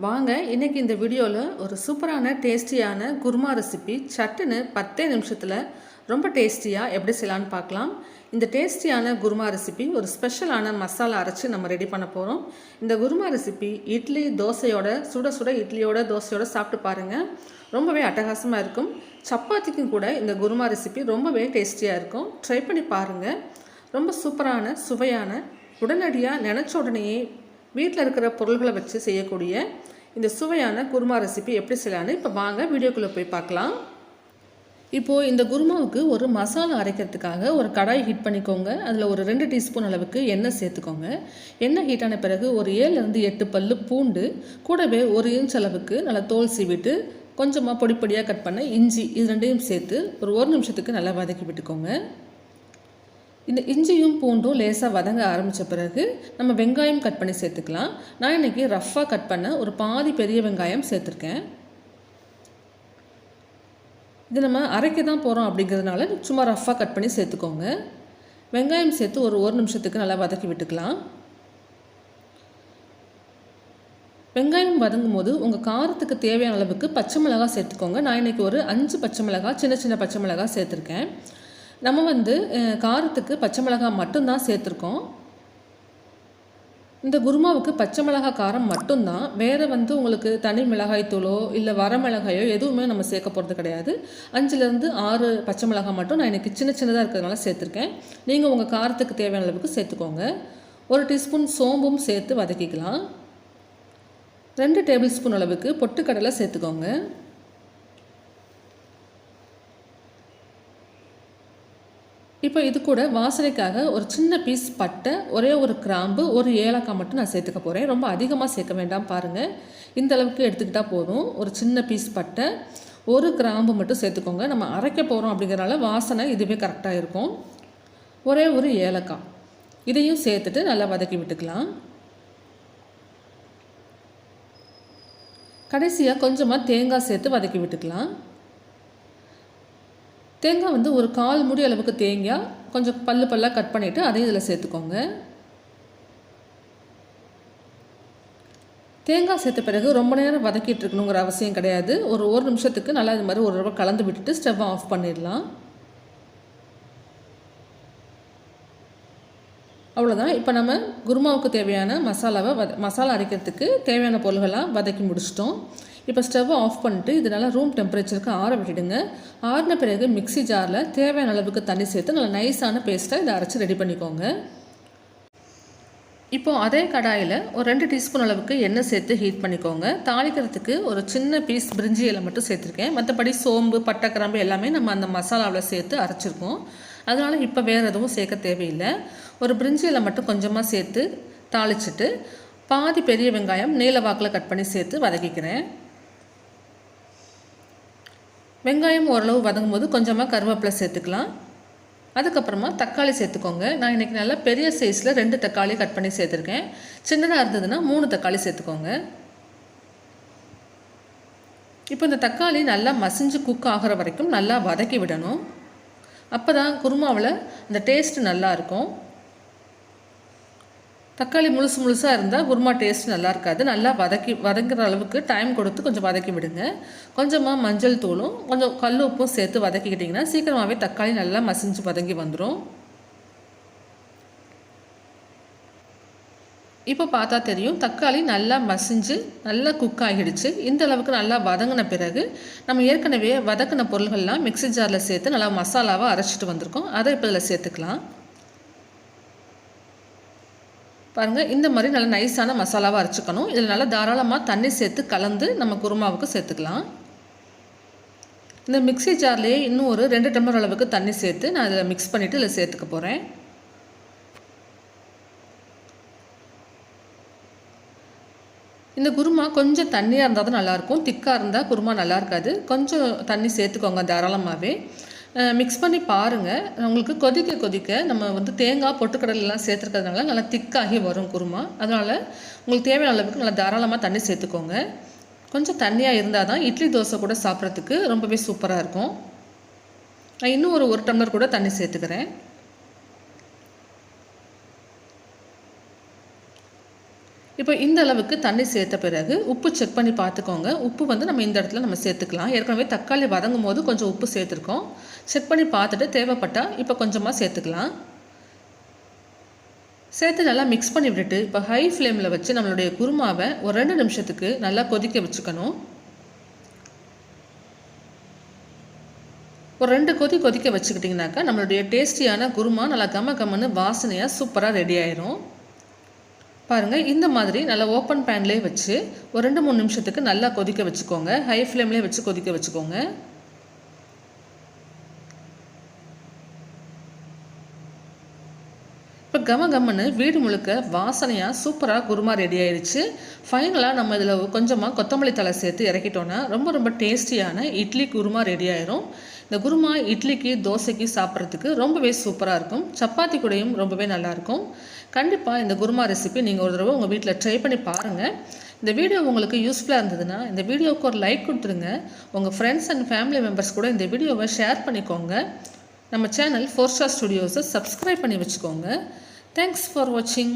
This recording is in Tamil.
வாங்க இன்றைக்கி இந்த வீடியோவில் ஒரு சூப்பரான டேஸ்டியான குருமா ரெசிபி. சட்டுன்னு பத்தே நிமிஷத்தில் ரொம்ப டேஸ்டியாக எப்படி செய்யலான்னு பார்க்கலாம். இந்த டேஸ்டியான குருமா ரெசிபி ஒரு ஸ்பெஷலான மசாலா அரைச்சி நம்ம ரெடி பண்ண போகிறோம் இந்த குருமா ரெசிபி இட்லி தோசையோட சுட சுட இட்லியோட தோசையோட சாப்பிட்டு பாருங்கள் ரொம்பவே அட்டகாசமாக இருக்கும். சப்பாத்திக்கும் கூட இந்த குருமா ரெசிபி ரொம்பவே டேஸ்டியாக இருக்கும். ட்ரை பண்ணி பாருங்கள் ரொம்ப சூப்பரான சுவையான உடனடியாக நினச்ச உடனேயே வீட்டில் இருக்கிற பொருள்களை வச்சு செய்யக்கூடிய இந்த சுவையான குருமா ரெசிபி எப்படி செய்யலான்னு இப்போ வாங்க வீடியோக்குள்ளே போய் பார்க்கலாம். இப்போது இந்த குருமாவுக்கு ஒரு மசாலா அரைக்கிறதுக்காக ஒரு கடாய் ஹீட் பண்ணிக்கோங்க. அதில் ஒரு ரெண்டு டீஸ்பூன் அளவுக்கு எண்ணெய் சேர்த்துக்கோங்க. எண்ணெய் ஹீட் ஆன பிறகு ஒரு ஏழுலேருந்து எட்டு பல் பூண்டு கூடவே ஒரு இன்ச் அளவுக்கு நல்லா தோல் சீவிட்டு கொஞ்சமாக பொடி பொடியாக கட் பண்ண இஞ்சி இது ரெண்டையும் சேர்த்து ஒரு ஒரு நிமிஷத்துக்கு நல்லா வதக்கி விட்டுக்கோங்க. இந்த இஞ்சியும் பூண்டும் லேசாக வதங்க ஆரம்பித்த பிறகு நம்ம வெங்காயம் கட் பண்ணி சேர்த்துக்கலாம். நான் இன்றைக்கி ரஃப்பாக கட் பண்ண ஒரு பாதி பெரிய வெங்காயம் சேர்த்துருக்கேன். இது நம்ம அரைக்க தான் போகிறோம் அப்படிங்கிறதுனால சும்மா ரஃப்பாக கட் பண்ணி சேர்த்துக்கோங்க. வெங்காயம் சேர்த்து ஒரு ஒரு நிமிஷத்துக்கு நல்லா வதக்கி விட்டுக்கலாம். வெங்காயம் வதங்கும் போது உங்கள் காரத்துக்கு தேவையான அளவுக்கு பச்சை மிளகாய் சேர்த்துக்கோங்க. நான் இன்றைக்கி ஒரு அஞ்சு பச்சை மிளகாய் சின்ன சின்ன பச்சை மிளகாய் சேர்த்துருக்கேன். நம்ம வந்து காரத்துக்கு பச்சை மிளகாய் மட்டும்தான் சேர்த்துருக்கோம். இந்த குருமாவுக்கு பச்சை மிளகாய் காரம் மட்டும்தான். வேறு வந்து உங்களுக்கு தனி மிளகாய் தூளோ இல்லை வரமிளகாயோ எதுவுமே நம்ம சேர்க்க போகிறது கிடையாது. அஞ்சுலேருந்து ஆறு பச்சை மிளகாய் மட்டும் நான் எனக்கு சின்ன சின்னதாக இருக்கிறதுனால சேர்த்துருக்கேன். நீங்கள் உங்கள் காரத்துக்கு தேவையான அளவுக்கு சேர்த்துக்கோங்க. ஒரு டீஸ்பூன் சோம்பும் சேர்த்து வதக்கிக்கலாம். ரெண்டு டேபிள் ஸ்பூன் அளவுக்கு பொட்டுக்கடலை சேர்த்துக்கோங்க. இப்போ இது கூட வாசனைக்காக ஒரு சின்ன பீஸ் பட்டை ஒரே ஒரு கிராம்பு ஒரு ஏலக்காய் மட்டும் நான் சேர்த்துக்க போகிறேன் ரொம்ப அதிகமாக சேர்க்க வேண்டாம் பாருங்கள் இந்த அளவுக்கு எடுத்துக்கிட்டால் போதும். ஒரு சின்ன பீஸ் பட்டை ஒரு கிராம்பு மட்டும் சேர்த்துக்கோங்க. நம்ம அரைக்க போகிறோம் அப்படிங்கிறனால வாசனை இதுவே கரெக்டாக இருக்கும். ஒரே ஒரு ஏலக்காய். இதையும் சேர்த்துட்டு நல்லா வதக்கி விட்டுக்கலாம். கடைசியாக கொஞ்சமாக தேங்காய் சேர்த்து வதக்கி விட்டுக்கலாம். தேங்காய் வந்து ஒரு கால் முடி அளவுக்கு தேங்காய் கொஞ்சம் பல்லு பல்லாக கட் பண்ணிவிட்டு அதையும் இதில் சேர்த்துக்கோங்க. தேங்காய் சேர்த்த பிறகு ரொம்ப நேரம் வதக்கிட்டு இருக்கணுங்கிற அவசியம் கிடையாது. ஒரு ஒரு நிமிஷத்துக்கு நல்லா இது மாதிரி ஒரு ரூபா கலந்து விட்டுட்டு ஸ்டவ் ஆஃப் பண்ணிடலாம். அவ்வளோதான் இப்போ நம்ம குருமாவுக்கு தேவையான மசாலாவை வத மசாலா அரைக்கிறதுக்கு தேவையான பொருள்களாக வதக்கி முடிச்சிட்டோம். இப்போ ஸ்டவ்வை ஆஃப் பண்ணிட்டு இது நல்லா ரூம் டெம்பரேச்சருக்கு ஆற விட்டுடுங்க. ஆறின பிறகு மிக்சி ஜாரில் தேவையான அளவுக்கு தண்ணி சேர்த்து நல்லா நைஸான பேஸ்ட்டாக இதை அரைச்சி ரெடி பண்ணிக்கோங்க. இப்போது அதே கடாயில் ஒரு ரெண்டு டீஸ்பூன் அளவுக்கு எண்ணெய் சேர்த்து ஹீட் பண்ணிக்கோங்க. தாளிக்கிறதுக்கு ஒரு சின்ன பீஸ் பிரிஞ்சி இலை மட்டும் சேர்த்துருக்கேன். மற்றபடி சோம்பு பட்டை கிராம்பு எல்லாமே நம்ம அந்த மசாலாவில் சேர்த்து அரைச்சிருக்கோம். அதனால் இப்போ வேறு எதுவும் சேர்க்க தேவையில்லை. ஒரு பிரிஞ்சி இலை மட்டும் கொஞ்சமாக சேர்த்து தாளிச்சிட்டு பாதி பெரிய வெங்காயம் நீல வாக்கில் கட் பண்ணி சேர்த்து வதக்கிக்கிறேன். வெங்காயம் ஓரளவு வதங்கும் போது கொஞ்சமாக கருவேப்பிலை சேர்த்துக்கலாம். அதுக்கப்புறமா தக்காளி சேர்த்துக்கோங்க. நான் இன்றைக்கி நல்லா பெரிய சைஸில் ரெண்டு தக்காளி கட் பண்ணி சேர்த்துருக்கேன். சின்னதாக இருந்ததுன்னா மூணு தக்காளி சேர்த்துக்கோங்க. இப்போ இந்த தக்காளி நல்லா மசிஞ்சு குக் ஆகிற வரைக்கும் நல்லா வதக்கி விடணும். அப்போ தான் குருமாவில் இந்த டேஸ்ட்டு நல்லாயிருக்கும் தக்காளி முழுசு முழுசாக இருந்தால் குருமா டேஸ்ட் நல்லா இருக்காது. நல்லா வதக்கி வதங்குற அளவுக்கு டைம் கொடுத்து கொஞ்சம் வதக்கி விடுங்க. கொஞ்சமாக மஞ்சள் தூளும் கொஞ்சம் கல் உப்பும் சேர்த்து வதக்கிக்கிட்டிங்கன்னா சீக்கிரமாகவே தக்காளி நல்லா மசிஞ்சு வதங்கி வந்துடும் இப்போ பார்த்தா தெரியும் தக்காளி நல்லா மசிஞ்சு நல்லா குக் ஆகிடுச்சு. இந்த அளவுக்கு நல்லா வதங்கின பிறகு நம்ம ஏற்கனவே வதக்கின பொருள்கள்லாம் மிக்சி ஜாரில் சேர்த்து நல்லா மசாலாவாக அரைச்சிட்டு வந்திருக்கோம். அதை இப்போ இதில் சேர்த்துக்கலாம். பாருங்கள் இந்த மாதிரி நல்லா நைஸான மசாலாவாக அரைச்சிக்கணும். இதில் நல்லா தாராளமாக தண்ணி சேர்த்து கலந்து நம்ம குருமாவுக்கு சேர்த்துக்கலாம். இந்த மிக்சி ஜார்லேயே இன்னும் ஒரு ரெண்டு டம்ளர் அளவுக்கு தண்ணி சேர்த்து நான் இதில் மிக்ஸ் பண்ணிவிட்டு இதில் சேர்த்துக்க போகிறேன் இந்த குருமா கொஞ்சம் தண்ணியாக இருந்தால் தான் நல்லாயிருக்கும் திக்காக இருந்தால் குருமா நல்லா இருக்காது. கொஞ்சம் தண்ணி சேர்த்துக்கோங்க தாராளமாகவே மிக்ஸ் பண்ணி பாருங்கள் உங்களுக்கு கொதிக்க கொதிக்க நம்ம வந்து தேங்காய் பொட்டுக்கடலாம் சேர்த்துருக்கிறதுனால நல்லா திக்காகி வரும் குருமா. அதனால் உங்களுக்கு தேவையான அளவுக்கு நல்லா தாராளமாக தண்ணி சேர்த்துக்கோங்க. கொஞ்சம் தண்ணியாக இருந்தால் தான் இட்லி தோசை கூட சாப்பிட்றதுக்கு ரொம்பவே சூப்பராக இருக்கும். நான் இன்னும் ஒரு ஒரு டம்ளர் கூட தண்ணி சேர்த்துக்கிறேன். இப்போ இந்த அளவுக்கு தண்ணி சேர்த்த பிறகு உப்பு செக் பண்ணி பார்த்துக்கோங்க. உப்பு வந்து நம்ம இந்த இடத்துல நம்ம சேர்த்துக்கலாம். ஏற்கனவே தக்காளி வதங்கும் போது கொஞ்சம் உப்பு சேர்த்துருக்கோம். செக் பண்ணி பார்த்துட்டு தேவைப்பட்டால் இப்போ கொஞ்சமாக சேர்த்துக்கலாம். சேர்த்து நல்லா மிக்ஸ் பண்ணி விட்டுட்டு இப்போ ஹை ஃப்ளேமில் வச்சு நம்மளுடைய குருமாவை ஒரு ரெண்டு நிமிஷத்துக்கு நல்லா கொதிக்க வச்சுக்கணும். ஒரு ரெண்டு கொதி கொதிக்க வச்சுக்கிட்டிங்கனாக்கா நம்மளுடைய டேஸ்டியான குருமா நல்லா கம கம்மன்னு வாசனையாக சூப்பராக ரெடி ஆயிரும். பாருங்கள் இந்த மாதிரி நல்லா ஓப்பன் பேன்லேயே வச்சு ஒரு ரெண்டு மூணு நிமிஷத்துக்கு நல்லா கொதிக்க வச்சுக்கோங்க. ஹை ஃப்ளேம்லேயே வச்சு கொதிக்க வச்சுக்கோங்க. இப்போ கம கம்மன்னு வீடு முழுக்க வாசனையாக சூப்பராக குருமா ரெடி ஆயிடுச்சு ஃபைனலாக நம்ம இதில் கொஞ்சமாக கொத்தமல்லி தலை சேர்த்து இறக்கிட்டோன்னா ரொம்ப ரொம்ப டேஸ்டியான இட்லி குருமா ரெடி ஆயிரும். இந்த குருமா இட்லிக்கு தோசைக்கு சாப்பிட்றதுக்கு ரொம்பவே சூப்பராக இருக்கும். சப்பாத்தி கூடையும் ரொம்பவே நல்லாயிருக்கும் கண்டிப்பாக இந்த குருமா ரெசிபி நீங்கள் ஒரு தடவை உங்கள் வீட்டில் ட்ரை பண்ணி பாருங்கள் இந்த வீடியோ உங்களுக்கு யூஸ்ஃபுல்லாக இருந்ததுன்னா இந்த வீடியோவுக்கு ஒரு லைக் கொடுத்துருங்க. உங்கள் ஃப்ரெண்ட்ஸ் அண்ட் ஃபேமிலி மெம்பர்ஸ் கூட இந்த வீடியோவை ஷேர் பண்ணிக்கோங்க. நம்ம சேனல் ஃபோர் ஸ்டார் ஸ்டுடியோஸை சப்ஸ்கிரைப் பண்ணி வச்சுக்கோங்க. தேங்க்ஸ் ஃபார் வாட்சிங்